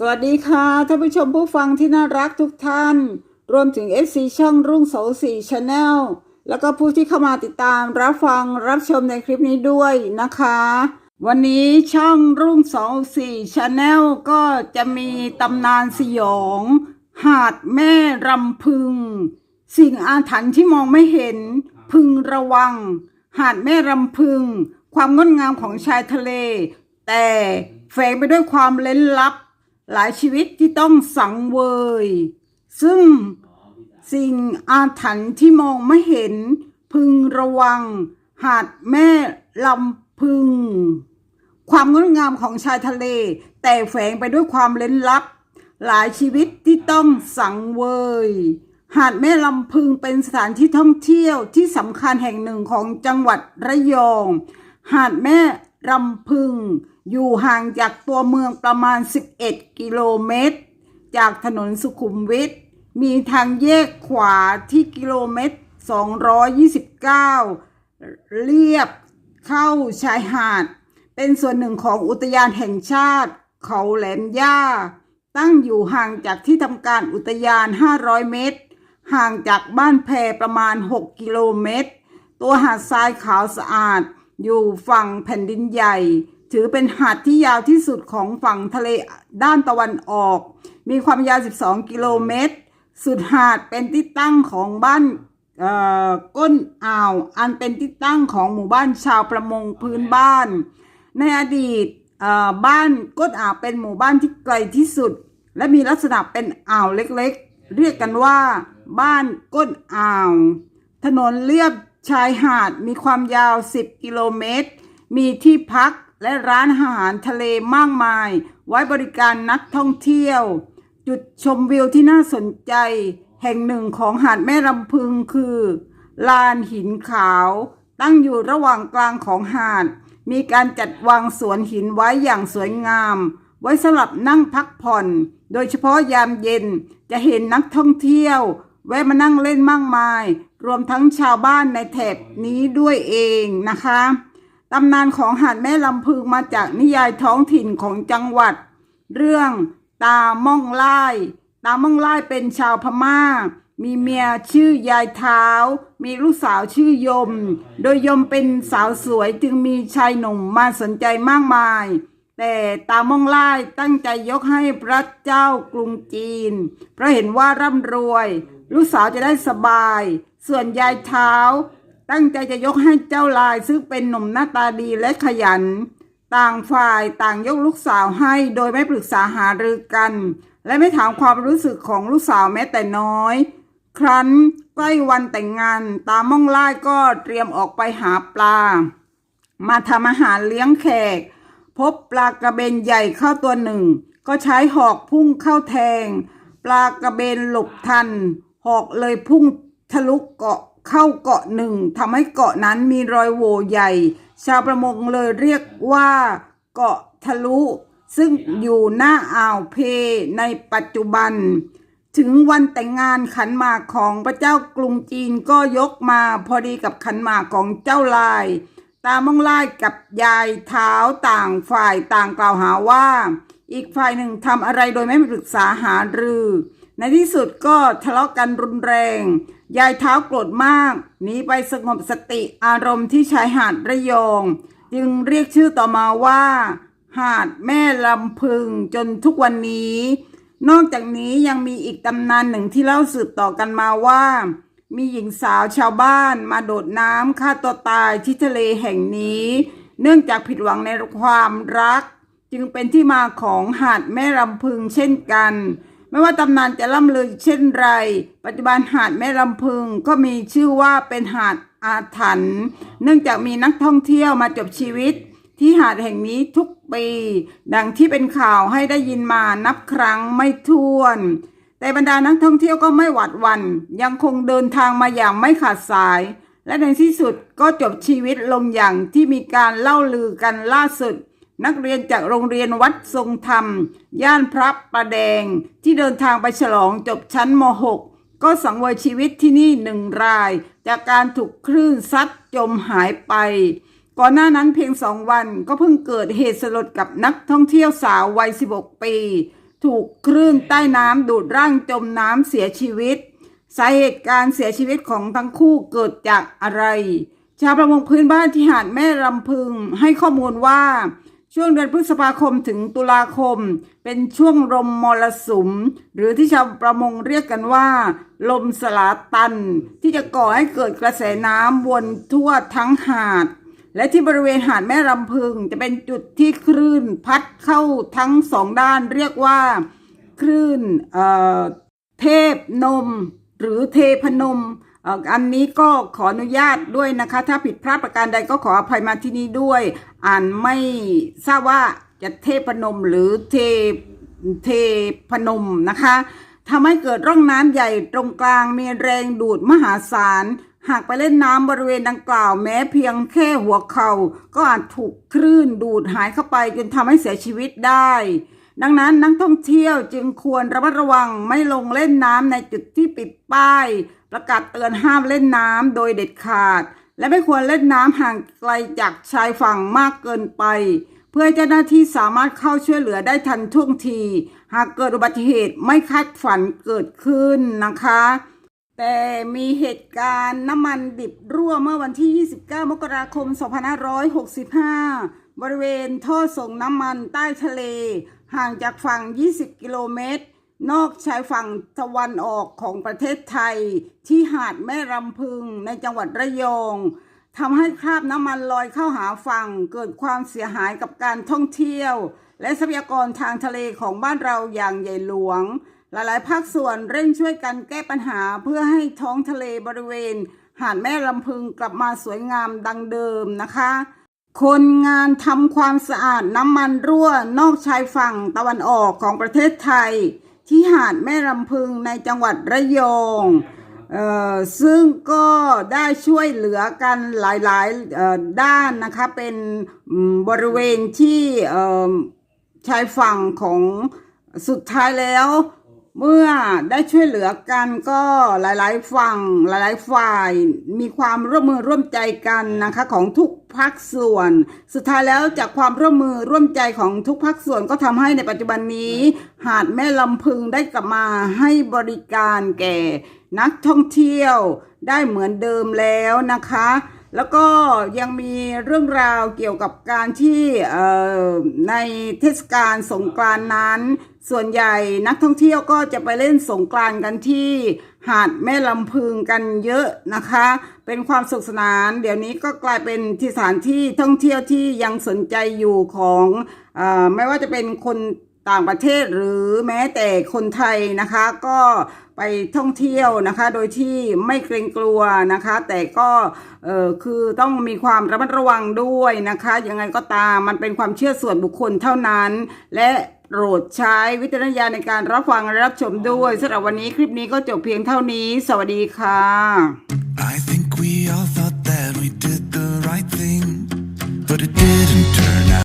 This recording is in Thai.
สวัสดีค่ะท่านผู้ชมผู้ฟังที่น่ารักทุกท่าน รวมถึง FC ช่องรุ่งโสสีชาแนลแล้วก็ผู้ที่เข้ามาติดตามรับฟังรับชมในคลิปนี้ด้วยนะคะ วันนี้ช่องรุ่งโสสีชาแนลก็จะมีตำนานสยอง หาดแม่รำพึง สิ่งอาถรรพ์ที่มองไม่เห็น พึงระวัง หาดแม่รำพึง ความงดงามของชายทะเล แต่แฝงไปด้วยความเล้นลับ หลายชีวิตที่ต้องสังเวย ซึ่งสิ่งอาถรรพ์ที่มองไม่เห็นพึงระวัง หาดแม่ลำพึง ความงดงามของชายทะเล แต่แฝงไปด้วยความเล้นลับ หลายชีวิตที่ต้องสังเวย หาดแม่ลำพึงเป็นสถานที่ท่องเที่ยวที่สำคัญแห่งหนึ่งของจังหวัดระยอง หาดแม่ ลำพึง อยู่ห่างจากตัวเมืองประมาณ 11 กิโลเมตร จากถนนสุขุมวิทมีทางแยกขวาที่กิโลเมตร 229 เรียบเข้าชายหาด เป็นส่วนหนึ่งของอุทยานแห่งชาติ เขาแหลมย่า ตั้งอยู่ห่างจากที่ทำการอุทยาน 500 เมตร ห่างจากบ้านแพรประมาณ 6 กิโลเมตร ตัวหาดทรายขาวสะอาด อยู่ฝั่งแผ่นดินใหญ่ ถือเป็นหาดที่ยาวที่สุดของฝั่งทะเลด้านตะวันออก มีความยาว 12 กิโลเมตร สุดหาดเป็นที่ตั้งของบ้านเอ่อก้นอ่าว อันเป็นที่ตั้งของหมู่บ้านชาวประมงพื้นบ้าน ในอดีตเอ่อบ้านก้นอ่าวเป็นหมู่บ้านที่ไกลที่สุด และมีลักษณะเป็นอ่าวเล็กๆ เรียกกันว่า บ้านก้นอ่าว ถนนเลียบ ชายหาดมีความยาว 10 กิโลเมตร มีที่พักและร้านอาหารทะเลมากมาย ไว้บริการนักท่องเที่ยว จุดชมวิวที่น่าสนใจ แห่งหนึ่งของหาดแม่ลำพึงคือ ลานหินขาว ตั้งอยู่ระหว่างกลางของหาด มีการจัดวางสวนหินไว้อย่างสวยงาม ไว้สำหรับนั่งพักผ่อน โดยเฉพาะยามเย็นจะเห็นนักท่องเที่ยว แวะมานั่งเล่นมากมาย รวมทั้งชาวบ้านในแถบนี้ด้วยเองนะคะตำนานของหาดแม่ลำพึงมาจากนิยายท้องถิ่นของจังหวัด เรื่องตาม่องไล่ตาม่องไล่เป็นชาวพม่า มีเมียชื่อยายเท้า มีลูกสาวชื่อยม โดยยมเป็นสาวสวยจึงมีชายหนุ่มมาสนใจมากมาย แต่ตาม่องไล่ตั้งใจยกให้พระเจ้ากรุงจีน เพราะเห็นว่าร่ำรวย ลูกสาวจะได้สบาย ส่วนยายเท้า ตั้งใจจะยกให้เจ้าลายซึ่งเป็นหนุ่มหน้าตาดีและขยัน ต่างฝ่ายต่างยกลูกสาวให้โดยไม่ปรึกษาหารือกัน และไม่ถามความรู้สึกของลูกสาวแม้แต่น้อย ครั้นใกล้วันแต่งงานตาม่องไล่ก็เตรียมออกไปหาปลา มาทำอาหารเลี้ยงแขก พบปลากระเบนใหญ่เข้าตัวหนึ่ง ก็ใช้หอกพุ่งเข้าแทง ปลากระเบนหลบทัน หอกเลยพุ่งทะลุเกาะเข้าเกาะหนึ่งทำให้เกาะนั้นมีรอยโหว่ใหญ่ ชาวประมงเลยเรียกว่าเกาะทะลุ ซึ่งอยู่หน้าอ่าวเพในปัจจุบัน ถึงวันแต่งงานขันหมากของพระเจ้ากรุงจีนก็ยกมาพอดีกับขันหมากของเจ้าลาย ตามองไล่กับยายเท้าต่างฝ่ายต่างกล่าวหาว่า อีกฝ่ายหนึ่งทำอะไรโดยไม่ปรึกษาหารือ ในที่สุดก็ทะเลาะกันรุนแรง ยายเท้าโกรธมากหนีไปสงบสติอารมณ์ที่ชายหาดระยอง จึงเรียกชื่อต่อมาว่า หาดแม่ลำพึงจนทุกวันนี้ นอกจากนี้ยังมีอีกตำนานหนึ่งที่เล่าสืบต่อกันมาว่า มีหญิงสาวชาวบ้านมาโดดน้ำฆ่าตัวตายที่ทะเลแห่งนี้ เนื่องจากผิดหวังในความรัก จึงเป็นที่มาของหาดแม่ลำพึงเช่นกัน ไม่ว่าตำนานจะล่ำลือเช่นไร ปัจจุบันหาดแม่ลำพึงก็มีชื่อว่าเป็นหาดอาถรรพ์เนื่องจากมีนักท่องเที่ยวมาจบชีวิต ที่หาดแห่งนี้ทุกปี ดังที่เป็นข่าวให้ได้ยินมานับครั้งไม่ถ้วน แต่บรรดานักท่องเที่ยวก็ไม่หวาดวัน ยังคงเดินทางมาอย่างไม่ขาดสาย และในที่สุดก็จบชีวิตลงอย่างที่มีการเล่าลือกันล่าสุด นักเรียนจากโรงเรียนวัดทรงธรรม ย่านพระประแดง ที่เดินทางไปฉลองจบชั้นม .6 ก็สังเวยชีวิตที่นี่หนึ่งราย จากการถูกคลื่นซัดจมหายไป ก่อนหน้านั้นเพียงสองวันก็เพิ่งเกิดเหตุสลดกับนักท่องเที่ยวสาววัย 16 ปี ถูกคลื่นใต้น้ำดูดร่างจมน้ำเสียชีวิต สาเหตุการเสียชีวิตของทั้งคู่เกิดจากอะไร ชาวประมงพื้นบ้านที่หาดแม่ลำพึงให้ข้อมูลว่า ช่วงเดือนพฤษภาคมถึงตุลาคม เป็นช่วงลมมรสุม หรือที่ชาวประมงเรียกกันว่า ลมสลาตัน ที่จะก่อให้เกิดกระแสน้ำวนทั่วทั้งหาด และที่บริเวณหาดแม่ลำพึง จะเป็นจุดที่คลื่นพัดเข้าทั้งสองด้านเรียกว่า คลื่นเเทพนม หรือเทพนม อันนี้ก็ขออนุญาตด้วยนะคะ ถ้าผิดพลาดประการใดก็ขออภัยมาที่นี้ด้วย อ่านไม่ทราบว่าจะเทพนมหรือเทเทพนมนะคะทำให้เกิดร่องน้ำใหญ่ตรงกลางมีแรงดูดมหาศาล หากไปเล่นน้ำบริเวณดังกล่าว แม้เพียงแค่หัวเขา่าก็อาจถูกคลื่นดูดหายเข้าไปจนทำให้เสียชีวิตได้ ดังนั้นนักท่องเที่ยวจึงควรระมัดระวังไม่ลงเล่นน้ำในจุดที่ปิดป้าย ประกาศเตือนห้ามเล่นน้ำโดยเด็ดขาด และไม่ควรเล่นน้ำห่างไกลจากชายฝั่งมากเกินไป เพื่อเจ้าหน้าที่สามารถเข้าช่วยเหลือได้ทันท่วงที หากเกิดอุบัติเหตุไม่คาดฝันเกิดขึ้นนะคะ แต่มีเหตุการณ์น้ำมันดิบรั่วเมื่อวันที่ 29 มกราคม 2565 บริเวณท่อส่งน้ำมันใต้ทะเล ห่างจากฝั่ง 20 กิโลเมตร นอกชายฝั่งตะวันออกของประเทศไทย ที่หาดแม่รำพึงในจังหวัดระยองทำให้คราบน้ำมันลอยเข้าหาฝั่ง เกิดความเสียหายกับการท่องเที่ยว และทรัพยากรทางทะเลของบ้านเราอย่างใหญ่หลวง หลาย ๆ ภาคส่วนเร่งช่วยกันแก้ปัญหาเพื่อให้ท้องทะเลบริเวณ หาดแม่ลำพึงกลับมาสวยงามดังเดิมนะคะ คนงานทำความสะอาดน้ำมันรั่วนอกชายฝั่งตะวันออกของประเทศไทย ที่หาดแม่ลำพึงในจังหวัดระยองออซึ่งก็ได้ช่วยเหลือกันหลายๆด้านนะคะเป็นบริเวณที่ชายฝั่งของสุดท้ายแล้ว เมื่อได้ช่วยเหลือกันก็หลายๆฝั่งหลายๆฝ่าย มีความร่วมมือร่วมใจกันนะคะของทุกภาคส่วน สุดท้ายแล้วจากความร่วมมือร่วมใจของทุกภาคส่วนก็ทำให้ในปัจจุบันนี้ หาดแม่ลำพึงได้กลับมาให้บริการแก่นักท่องเที่ยวได้เหมือนเดิมแล้วนะคะ แล้วก็ยังมีเรื่องราวเกี่ยวกับการที่ในเทศกาลสงกรานนั้น ส่วนใหญ่นักท่องเที่ยวก็จะไปเล่นสงกรานกันที่หาดแม่ลำพึงกันเยอะนะคะ เป็นความสุขสนาน เดี๋ยวนี้ก็กลายเป็นที่สถานที่ท่องเที่ยวที่ยังสนใจอยู่ของอไม่ว่าจะเป็นคน ต่างประเทศหรือแม้แต่คนไทยนะคะก็ไปท่องเที่ยวนะคะ โดยที่ไม่เกรงกลัวนะคะ แต่ก็เออคือต้องมีความระมัดระวังด้วยนะคะ ยังไงก็ตามมันเป็นความเชื่อส่วนบุคคลเท่านั้น และโปรดใช้วิจารณญาณในการรับฟังและรับชมด้วยสำหรับวันนี้คลิปนี้ก็จบเพียงเท่านี้ สวัสดีค่ะ I think we all thought that we did the right thing, but it didn't